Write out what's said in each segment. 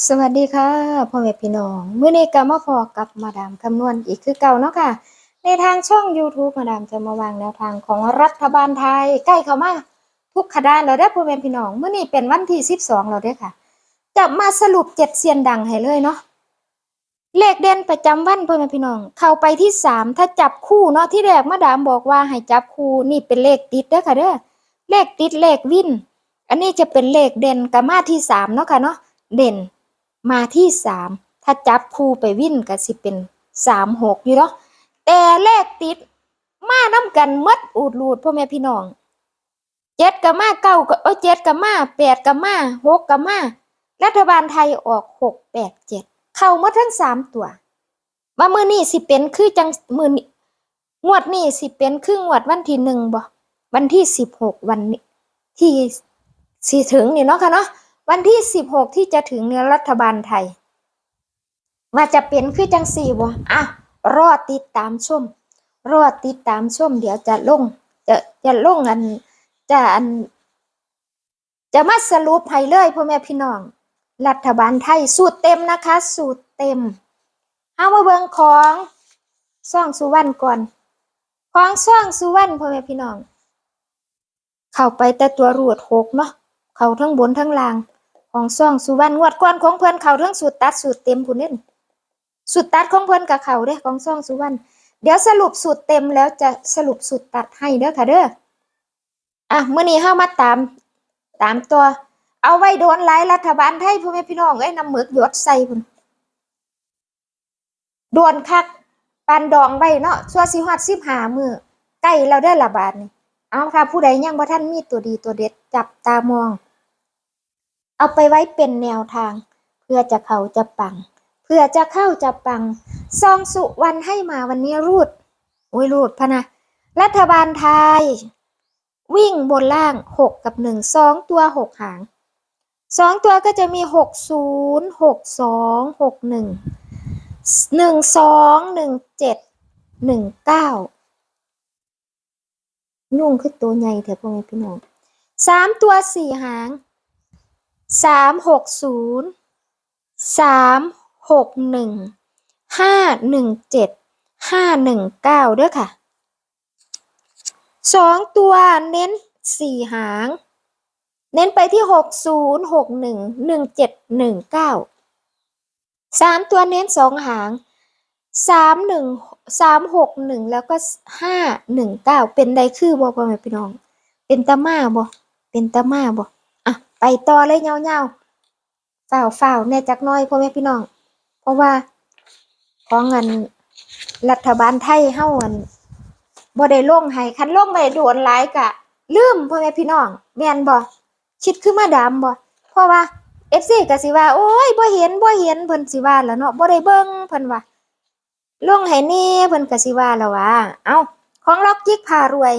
สวัสดีค่ะพ่อแม่พี่น้องเมื้อนี้ก็มาพอกับมาดามคำนวณอีกคือเก่าเนาะค่ะ ในทางช่อง YouTube มาดามจะมาวางแนวทางของรัฐบาลไทย ใกล้เข้ามาทุกขดานแล้วเด้พ่อแม่พี่น้องเมื้อนี้เป็นวันที่12แล้วเด้ค่ะ จะมาสรุปเจ็ดเซียนดังให้เลยเนาะเลขเด่นประจำวันพ่อแม่พี่น้อง เข้าไปที่สามถ้าจับคู่เนาะที่แรกมาดามบอกว่าให้จับคู่นี่เป็นเลขติดเด้อค่ะเด้อเลขติดเลขวินอันนี้จะเป็นเลขเด่นกับมาที่สามเนาะค่ะเนาะเด่น มาที่สามถ้าจับคู่ไปวิ่นก็สิเป็นสามหกอยู่เนาะแต่เลขติด มาน้ำกันหมดอูดรูดพ่อแม่พี่น้องเจ็ดกับมาเก้ากับเอ้ยเจ็ดกับมาแปดกับมาหกกับมารัฐบาลไทยออกหกแปดเจ็ดเข้ามาทั้งสามตัวว่ามือนี่สิเป็นคือจังมือนี้งวดนี้สิเป็นคืองวดวันที่หนึ่งบ่วันที่สิบหกวันนี้ที่สิถึงนี่เนาะค่ะเนาะ วันที่ 16 ที่จะถึงเนี่ยรัฐบาลไทย ว่าจะเป็นคือจังสี่บ่อะรอติดตามชม รอติดตามชม เดี๋ยวจะลง จะจะลงอันจะอัน จะมาสรุปให้เลยพ่อแม่พี่น้อง รัฐบาลไทยสูตรเต็มนะคะ สูตรเต็มเอามาเบิ่งของซ่องสุวรรณก่อน ของซ่องสุวรรณพ่อแม่พี่น้อง เข้าไปแต่ตัวรูดหกเนาะ เขาทั้งบนทั้งล่าง ของซ่องสุวรรณงวดก่อนของเพิ่อนเขาทั้งสูตรตัดสูตรเต็มพุ่นเด่นสูตรตัดของเพิ่อนกับเขาเด้ของซ่องสุวรรณเดี๋ยวสรุปสูตรเต็มแล้วจะสรุปสูตรตัดให้เด้อค่ะเด้ออะเมื้อนี้เฮามาตามตามตัว เอาไว้โดนหลายรัฐบาลไทยพ่อแม่พี่น้องเอ้น้ำหมึกหยดใส่พุ่นโดนคักปานดองไว้เนาะชั่วสิฮอด15มื้อใกล้แล้วเด้ละบาดนี้เอาค่ะผู้ใดยังบ่ท่านมีตัวดีตัวเด็ดจับตามอง เอาไปไว้เป็นแนวทาง เพื่อจะเขาจะปัง เพื่อจะเข้าจะปัง ซองสุวรรณให้มาวันนี้รูด โอ้ยรูดพะนะ รัฐบาลไทย วิ่งบนล่างหกกับหนึ่งสองตัวหกหางสองตัวก็จะมีหกศูนย์หกสองหกหนึ่งหนึ่งสองหนึ่งเจ็ดหนึ่งเก้ายุ่งคือตัวใหญ่แถวพ่อแม่พี่น้องสามตัวสี่หาง สามหกศูนย์สามหกหนึ่งห้าหนึ่งเจ็ดห้าหนึ่งเก้าด้อค่ะสองตัวเน้นสี่หาง เน้นไปที่หกศูนย์หกหนึ่งหนึ่งเจ็ดหนึ่งเก้าสามตัวเน้นสองหางสามหนึ่งสามหกหนึ่งแล้วก็ห้าหนึ่งเก้าเป็นไดคือบ่พ่อแม่พี่น้อง เป็นตามาบ่เป็นตามาบ่อะ ไปต่อเลยเงาเงาฝ่าวฝ่าวแน่จักน้อยพ่อแม่พี่น้อง เพราะว่าของเงินรัฐบาลไทยเฮาอันบ่ได้ลงให้คันลงไปโดนหลายกะ ลืมพ่อแม่พี่น้อง แม่นบ่คิดคือมาดามบ่เพราะว่า FC ก็สิว่า โอ้ยบ่เห็นบ่เห็นเพิ่นสิว่าแล้วเนาะบ่ได้เบิ่งเพิ่นว่าลงให้แน่เพิ่นก็สิว่าแล้วว่า เอ้า ของล็อกยิกพารวย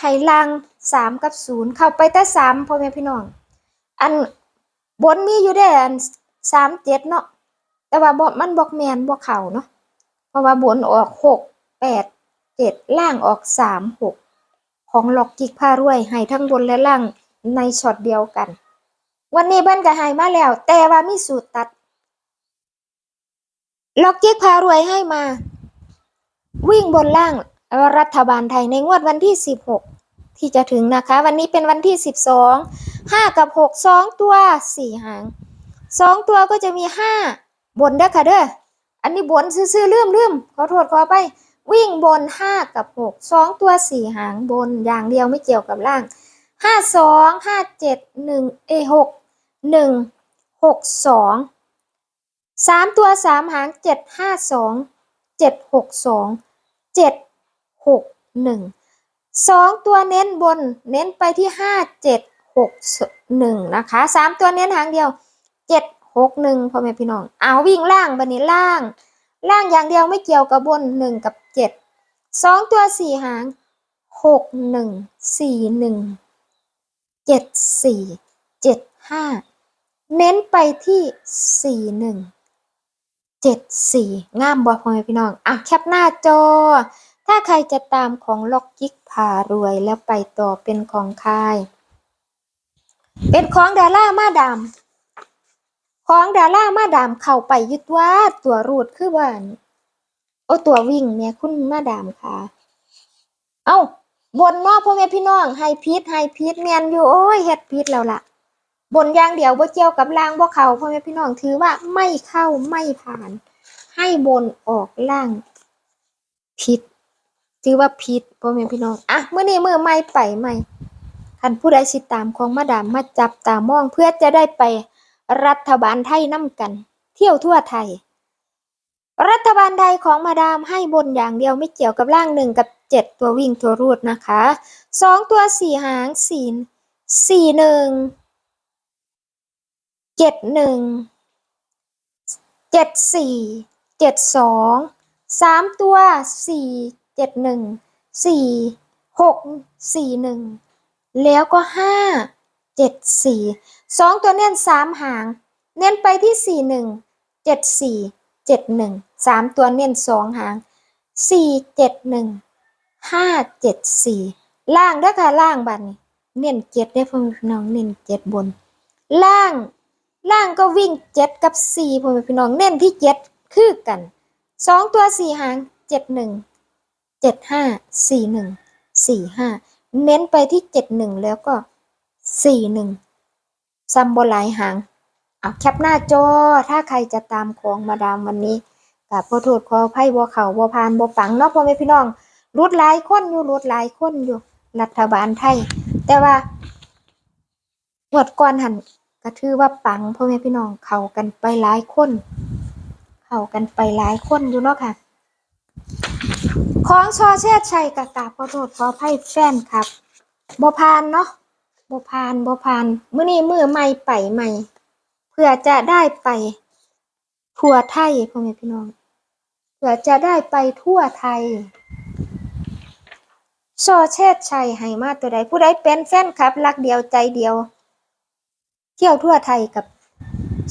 ให้ลังสามกับศูนย์เข้าไปแต่สามพ่อแม่พี่น้อง อันบนมีอยู่ได้อันสามเจ็ดเนาะแต่ว่าบนมันบอกแมนบอกเข่าเนาะเพราะว่าบนออกหกแปดเจ็ดล่างออกสามหกของล็อกกิกพารวยให้ทั้งบนและล่างในช็อตเดียวกัน วันนี้เบิ้นก็ให้มาแล้ว แต่ว่ามีสูตรตัดล็อกก็กพารวยให้มา วิ่งบนล่างรัฐบาลไทยในงวดวันที่16 ที่จะถึงนะคะ วันนี้เป็นวันที่ 12 5 กับ 6 2 ตัว 4 หาง 2 ตัวก็จะมี 5 บนเด้อค่ะเด้ออันนี้บนซื่อๆลืมลืมขอโทษขอไป วิ่งบน 5 กับ 6 2 ตัว 4 หางบนอย่างเดียวไม่เกี่ยวกับล่าง 5 2 5 7 1เอ6 1 6 2สามตัวสามหางเจ็ดห้าสองเจ็ดหก สองตัวเน้นบนเน้นไปที่ห้าเจ็ดหกหนึ่งนะคะสามตัวเน้นหางเดียวเจ็ดหกหนึ่งพ่อแม่พี่น้องเอาวิ่งล่างบันนี้ล่าง ล่างอย่างเดียวไม่เกี่ยวกับบนหนึ่งกับเจ็ดสองตัวสี่หางหกหนึ่งสี่หนึ่งเจ็ดสี่เจ็ดห้าเน้นไปที่สี่หนึ่งเจ็ดสี่งามบ่พ่อแม่พี่น้องอะแคปหน้าจอ ถ้าใครจะตามของล็อกยิกพารวยแล้วไปต่อเป็นของค่ายเป็นของดารามาดาม ของดารามาดามเข้าไปยึดว่าตัวรูดคือว่าอันโอ้ตัววิ่งเนี่ยคุณมาดามค่ะ เอ้าบนนอกพ่อแม่พี่น้องให้พีดให้พีดแมนอยู่โอ้ยเฮ็ดพีดแล้วล่ะ บนยางเดียวบ่เกี่ยวกับล่างบ่เขาพ่อแม่พี่น้องถือว่าไม่เข้าไม่ผ่าน ให้บนออกล่างผิด ถือว่าผิดพ่อแม่พี่น้องอะมื้อนี้มื้อใหม่ไปใหม่คันผู้ใดสิตามของมาดามมาจับตามองเพื่อจะได้ไปรัฐบาลไทยนํกัน เที่ยวทั่วไทย รัฐบาลไทยของมาดามให้บนอย่างเดียวไม่เกี่ยวกับล่างหนึ่งกับเจ็ดตัววิ่งตัวรูดนะคะสองตัวสี่หางสี่สี่หนึ่งเจ็ดหนึ่งเจ็ดสี่เจ็ดสองสามตัวสี่ เจ็ดหนึ่งสี่หกสี่หนึ่งแล้วก็ห้าเจ็ดสี่สองตัวเน้นสามหาง เน้นไปที่สี่หนึ่งเจ็ดสี่เจ็ดหนึ่งสามตัวเน้นสองหางสี่เจ็ดหนึ่งห้าเจ็ดสี่ล่างด้อค่ะล่างบัดนี้เน้นเจ็ดได้พ่อพี่น้องเน้นเจ็ดบน ล่างล่างก็วิ่งเจ็ดกับสี่พ่อพี่น้องเน้นที่เจ็ดคือกันสองตัวสี่หางเจ็ดหนึ่ง ดห้าสี่หนึ่งสี่ห้าเน้นไปที่เจ็ดหนึ่งแล้วก็สี่หนึ่งซัมโบหลายหางเอาแคปหน้าจอ ถ้าใครจะตามของมาดามวันนี้กับขอโทษขออภัยบัวเขาบัวพานบัวปังเนาะพ่อแม่พี่น้องรุดหลายคนอยู่รุดหลายคนอยู่ รัฐบาลไทย แต่ว่าหวดก่อนหันก็ถือว่าปังพ่อแม่พี่น้องเข้ากันไปหลายคน เข้ากันไปหลายคนอยู่เนาะค่ะ ของชอเชษชัยกะกาบขอโทษขออภัยแฟนครับบพานเนาะบพานบพานมื้อนี้มือใหม่ไปใหม่เพื่อจะได้ไปทั่วไทยพ่อแม่พี่น้องเพื่อจะได้ไปทั่วไทยโซเชษชัยให้มาตัวใดผู้ใดเป็นแฟนคลับรักเดียวใจเดียว เที่ยวทั่วไทยกับ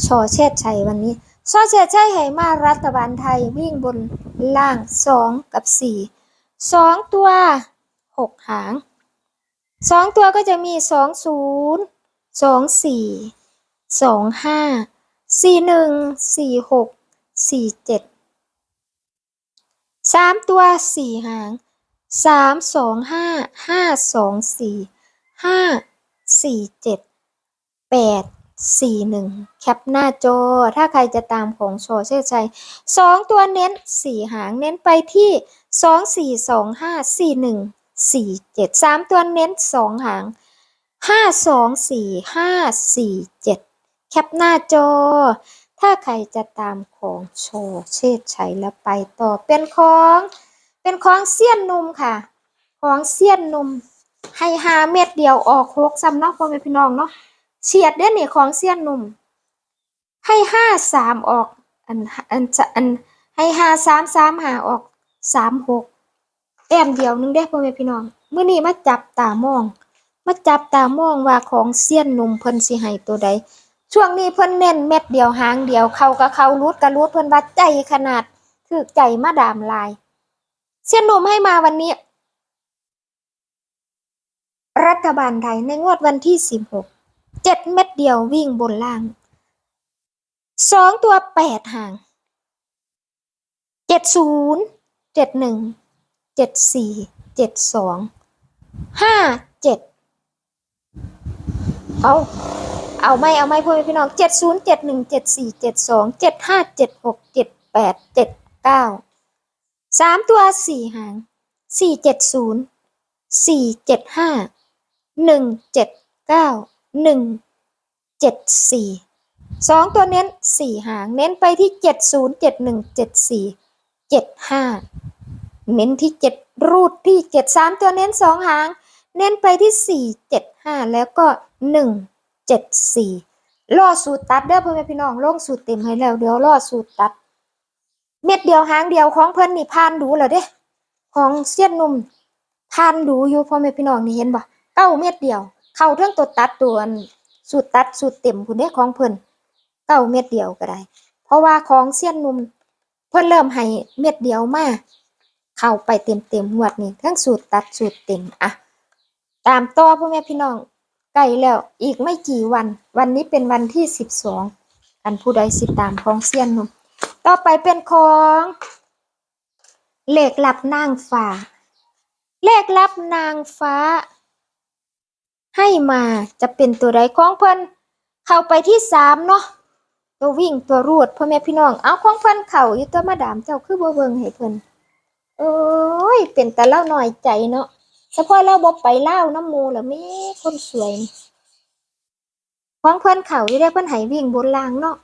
โซเชษชัยวันนี้โซเชษชัยให้มารัฐบาลไทยวิ่งบน ล่างสองกับสี่สองตัวหกหางสองตัวก็จะมีสองศูนย์สองสี่สองห้าสี่หนึ่งสี่หกสี่เจ็ดสามตัวสี่หางสามสองห้าห้า สองสี่ห้าสี่เจ็ดแปดสี่หนึ่งแคปหน้าจอ ถ้าใครจะตามของโชเชชัยสองตัวเน้นสี่หางเน้นไปที่สองสี่สองห้าสี่หนึ่งสี่เจ็ดสามตัวเน้นสองหางห้าสองสี่ห้าสี่เจ็ดแคปหน้าจอ ถ้าใครจะตามของโชเชษชัยแล้วไปต่อเป็นของเป็นของเสี้ยนนมค่ะ ของเสี้ยนนมให้หาเม็ดเดียวออกหกซ้ำเนาะพ่อแม่พี่น้องเนาะ เฉียดเด้นี่ของเสี้ยนนุ่ม ให้ห้าสามออกอันอันจะอันให้ห้าสามสามหาออกสามหกแต้มเดียวนึงเด้พ่อแม่พี่น้องเมื่อนี้มาจับตามอง มาจับตามองว่าของเสี้ยนนุ่มเพิ่นสิให้ตัวใด ช่วงนี้เพิ่นเน้นเม็ดเดียวหางเดียวเข้ากับเขารูดกับรูดเพิ่นว่าใจขนาดถือใจมาดามลาย เสี้ยนหนุ่มให้มาวันนี้ รัฐบาลไทยในงวดวันที่สิบหก เจ็ดเม็ดเดียววิ่งบนล่างสองตัวแปดหางเจ็ดศูนย์เจ็ดหนึ่งเจ็ดสี่เจ็ดสองห้าเจ็ดเอาเอาไม่เอาไม่พ่อแม่พี่น้องเจ็ดศูนย์เจ็ดหนึ่งเจ็ดสี่เจ็ดสองเจ็ดห้าเจ็ดหกเจ็ดแปดเจ็ดเก้าสามตัวสี่หางสี่เจ็ดศูนย์สี่เจ็ดห้าหนึ่งเจ็ดเก้า หนึ่งเจ็ดสี่สองตัวเน้นสี่หาง เน้นไปที่เจ็ดศูนย์เจ็ดหนึ่งเจ็ดสี่เจ็ดห้าเน้นที่เจ็ดรูดที่เจ็ดสามตัวเน้นสองหาง เน้นไปที่สี่เจ็ดห้าแล้วก็หนึ่งเจ็ดสี่ล่อสูตรตัดเด้อพ่อแม่พี่น้องลงสูตรเต็มให้แล้วเดี๋ยวล่อสูตรตัด เม็ดเดียวหางเดียวของเพิ่นนี่พานดูแล้วเด้ ของเสี้ยนนุ่มพานดูอยู่พ่อแม่พี่น้องนี่เห็นบ่เก้าเม็ดเดียว เข้าเรื่องตัวตัดตัวนสูตรตัดสูตรเต็มพุ่นเด้ของเพิ่นเก้าเม็ดเดียวก็ได้ เพราะว่าของเสี้ยนนุ่มเพิ่นเริ่มให้เม็ดเดียวมาเข้าไปเต็มเต็มๆงวดนี้ทั้งสูตรตัดสูตรเต็มอะตามต่อพ่อแม่พี่น้องใกล้แล้วอีกไม่กี่วัน วันนี้เป็นวันที่สิบสองกันผู้ใดสิตามของเซียนนุ่มต่อไปเป็นของเลขลับนางฟ้า เลขลับนางฟ้า ให้มาจะเป็นตัวใดของเพิ่นเข้าไปที่สามเนาะตัววิ่งตัวรูดพ่อแม่พี่น้องเอาของเพิ่นเข่าอยู่ตัวมาดามเจ้าคือบ่เบิ่งให้เพิ่นโอ้ยเป็นแต่เล่าหน่อยใจเนาะเฉพาะเราบ่ไปเล่าน้ำมูแล้วแม่คนสวยของเพิ่นเข่าอยู่ได้เพิ่นให้วิ่งบนรางเนาะ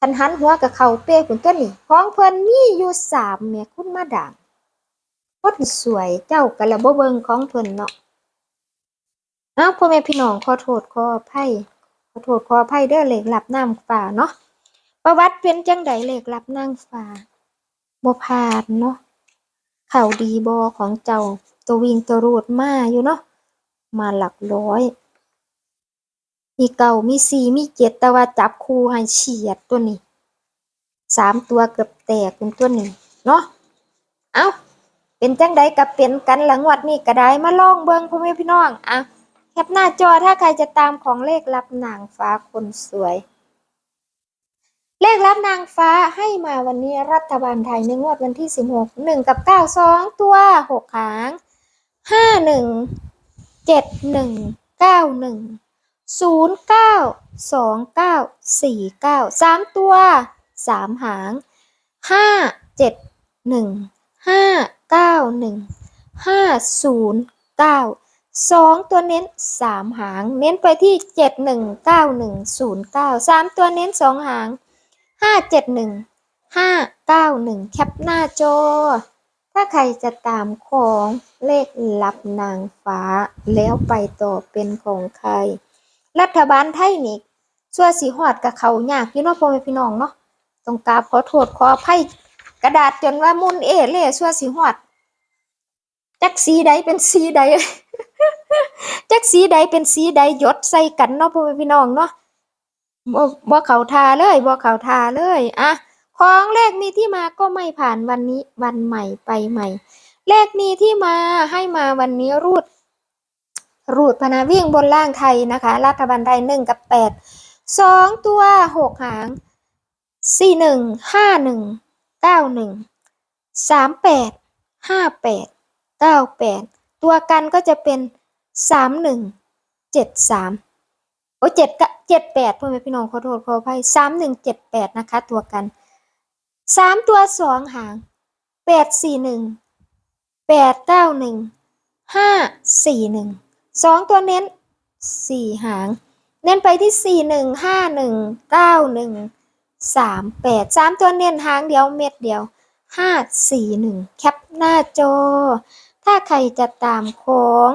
คันหันหัวกับเข่าเป้คุณตัวนี่ของเพิ่นมีอยู่สามแม่คุณมาดามคนสวยเจ้าก็ละบ่เบิ่งของเพิ่นเนาะ อ้าวพ่อแม่พี่น้องขอโทษขออภัยขอโทษขออภัยเด้อเหลขลับนางฟ้าเนาะประวัติเป็นจังใดเหลขลับนางฟ้าบ่ผ่านเนาะเข่าดีบอของเจ้าตัววิ่งตัวรูดมาอยู่เนาะมาหลักร้อย มีเก่ามีสี่มีเจ็ดแต่ว่าจับคู่ให้เฉียดตัวนี้สามตัวเกือบแตกเป็นตัวหนี้เนาะเอ้าเป็นจังใดกับเป็นกันหลังวัดนี้ก็ได้มาลองเบิ่งพ่อแม่พี่น้องอะ แคปหน้าจอถ้าใครจะตามของเลขรับนางฟ้าคนสวย เลขรับนางฟ้าให้มาวันนี้รัฐบาลไทยในงวดวันที่ 16 1 กับ 9 2 ตัว 6 หาง 5 1 7 1 9 1 0 9 2 9 4 9 3 ตัว 3 หาง 5 7 1 5 9 1 5 0 9 สองตัวเน้นสามหาง เน้นไปที่เจ็ดหนึ่งเก้าหนึ่งศูนย์เก้าสามตัวเน้นสองหางห้าเจ็ดหนึ่งห้าเก้าหนึ่งแคปหน้าจอ ถ้าใครจะตามของเลขลับนางฟ้า แล้วไปต่อเป็นของใคร รัฐบาลไทยนี่ส่วนสีหอดกับเขายากอยู่เนาะพ่อแม่พี่น้องเนาะต้องกราบขอโทษขออภัยกระดาษจนว่ามุนเอเล่ชั่วสีหอด จักสีใดเป็นสีใด จักสีใดเป็นสีใดหยดใส่กันเนาะพ่อแม่พี่น้องเนาะบ่บ่เขาทาเลยบ่เขาทาเลยอะของเลขมีที่มาก็ไม่ผ่านวันนี้วันใหม่ไปใหม่ เลขมีที่มาให้มาวันนี้รูด รูดพนาวิ่งบนล่างไทยนะคะรัฐบาลไทยหนึ่งกับแปดสองตัวหกหางสี่หนึ่งห้าหนึ่งเก้าหนึ่งสามแปดห้าแปดเก้าแปดตัวกันก็จะเป็น สามหนึ่งเจ็ดสามโอ้เจ็ดเจ็ดแปดพ่อแม่พี่น้องขอโทษขออภัยสามหนึ่งเจ็ดแปดนะคะ ตัวกันสามตัวสองหางแปดสี่หนึ่งแปดเก้าหนึ่งห้าสี่หนึ่งสองตัวเน้นสี่หาง เน้นไปที่สี่หนึ่งห้าหนึ่งเก้าหนึ่งสามแปดสามตัวเน้นหางเดียวเม็ดเดียวห้าสี่หนึ่งแคปหน้าจอ ถ้าใครจะตามของ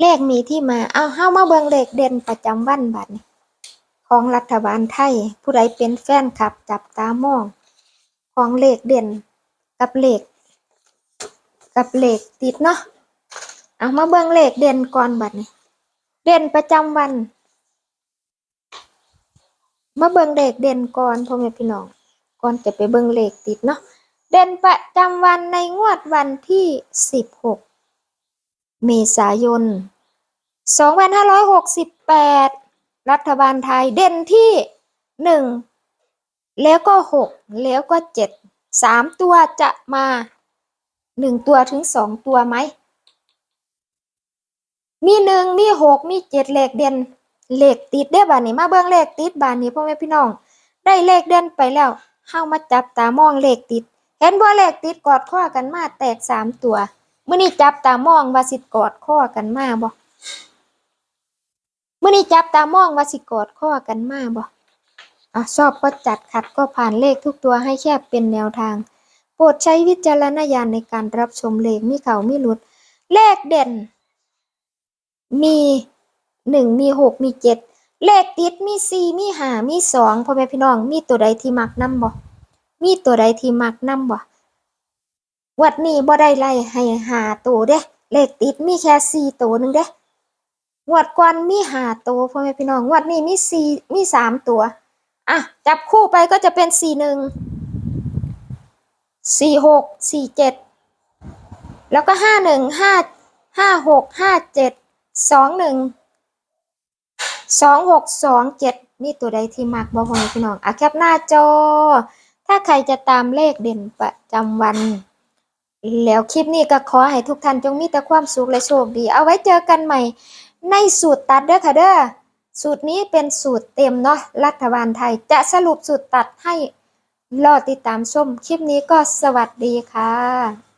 เลขมีที่มาเอาเฮ้ามาเบิงเลขเด่นประจำวันบัดนี้ของรัฐบาลไทย ผู้ใดเป็นแฟนคลับจับตามอง ของเลขเด่นกับเลขกับเลขติดเนาะเอามาเบิงเลขเด่นก่อนบัดนี้เด่นประจำวัน มาเบิ่งเลขเด่นก่อนพ่อแม่พี่น้องก่อนจะไปเบิ่งเลขติดเนาะเด่นประจำวันในงวดวันที่16 เมษายน 2568 รัฐบาลไทยเด่นที่ 1 แล้วก็ 6 แล้วก็ 7 3 ตัวจะมา 1 ตัวถึง 2 ตัวไหม มี 1 มี 6 มี 7เลขเด่นเลขติดได้อบาดนี้มาเบิ่งเลขติดบาดนี้พ่อแม่พี่น้อง ได้เลขเด่นไปแล้วเฮามาจับตามองเลขติด เห็นบ่เลขติดกอดข้อกันมาแตกสามตัว มื้อนี้จับตามองว่าสิกอดข้อกันมาบ่มื้อนี้จับตามองว่าสิกอดข้อกันมาบ่อะชอบก็จัดขัดก็ผ่านเลขทุกตัวให้แค่เป็นแนวทาง โปรดใช้วิจารณญาณในการรับชมเลขมีเขามีหลุด เลขเด่น มีหนึ่งมีหกมีเจ็ดเลขติดมีสี่มีห้ามีสองพ่อแม่พี่น้อง มีตัวใดที่มักนํบ่มีตัวใดที่มักนํบ่ วัดนี้บ่ได้ไล่ให้หาตัวเด้ เลขติดมีแค่สี่ตัวหนึ่งเด้งวดก่อนมีหาตัวพ่อแม่พี่น้องงวดนี้มีสี่มีสามตัว อะ จับคู่ไปก็จะเป็นสี่หนึ่งสี่หกสี่เจ็ดแล้วก็ห้าหนึ่งห้าห้าหกห้าเจ็ดสองหนึ่งสองหกสองเจ็ดมีตัวใดที่มักบ่พ่อแม่พี่น้องอะแคปหน้าจอ ถ้าใครจะตามเลขเด่นประจำวัน แล้วคลิปนี้ก็ขอให้ทุกท่านจงมีแต่ความสุขและโชคดี เอาไว้เจอกันใหม่ ในสูตรตัดเด้อค่ะเด้อสูตรนี้เป็นสูตรเต็มเนาะรัฐบาลไทยจะสรุปสูตรตัดให้รอติดตามชม คลิปนี้ก็สวัสดีค่ะ